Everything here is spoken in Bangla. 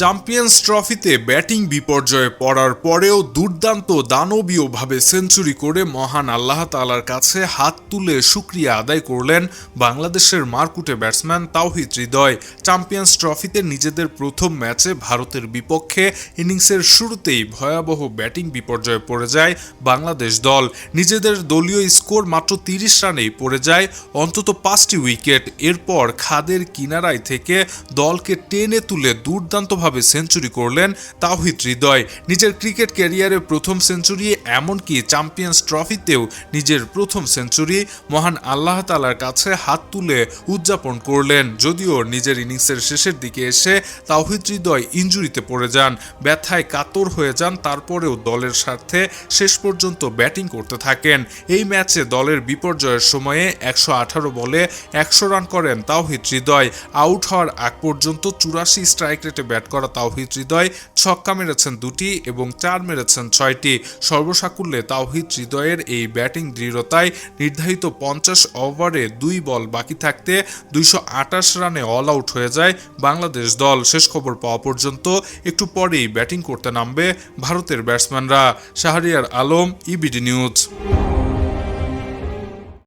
চ্যাম্পিয়ন্স ট্রফিতে ব্যাটিং বিপর্যয়ে পড়ার পরেও দুর্দান্ত দানবীয়ভাবে সেঞ্চুরি করে মহান আল্লাহ তালার কাছে হাত তুলে সুক্রিয়া আদায় করলেন বাংলাদেশের মারকুটে ব্যাটসম্যান তাওহিদ হৃদয়। চ্যাম্পিয়ন্স ট্রফিতে নিজেদের প্রথম ম্যাচে ভারতের বিপক্ষে ইনিংসের শুরুতেই ভয়াবহ ব্যাটিং বিপর্যয়ে পড়ে যায় বাংলাদেশ দল। নিজেদের দলীয় স্কোর মাত্র তিরিশ রানেই পড়ে যায়, অন্তত পাঁচটি উইকেট। এরপর খাদের কিনারায় থেকে দলকে টেনে তুলে দুর্দান্তভাবে সেঞ্চুরি করলেন তাওহিদ হৃদয়। নিজের ক্রিকেট ক্যারিয়ারে প্রথম সেঞ্চুরি, এমনকি চ্যাম্পিয়ন্স ট্রফিতেও নিজের প্রথম সেঞ্চুরি মহান আল্লাহ তালার কাছে হাত তুলে উদযাপন করলেন। যদিও নিজের ইনিংসের শেষের দিকে এসে তাওহিদ হৃদয় ইঞ্জুরিতে পড়ে যান, ব্যথায় কাতর হয়ে যান, তারপরেও দলের স্বার্থে শেষ পর্যন্ত ব্যাটিং করতে থাকেন। এই ম্যাচে দলের বিপর্যয়ের সময়ে একশো আঠারো বলে একশো রান করেন তাওহিদ হৃদয়। আউট হওয়ার আগ পর্যন্ত চুরাশি স্ট্রাইক রেটে ব্যাট করা তাওহিদ হৃদয় ছক্কা মেরেছেন দুটি এবং চার মেরেছেন ছয়টি। সর্বসাকুল্যে তাওহিদ হৃদয়ের এই ব্যাটিং দৃঢ়তায় নির্ধারিত পঞ্চাশ ওভারে দুই বল বাকি থাকতে দুইশো আটাশ রানে অল আউট হয়ে যায় বাংলাদেশ দল। শেষ খবর পাওয়া পর্যন্ত একটু পরেই ব্যাটিং করতে নামবে ভারতের ব্যাটসম্যানরা। Shahriar Alam, EBD news.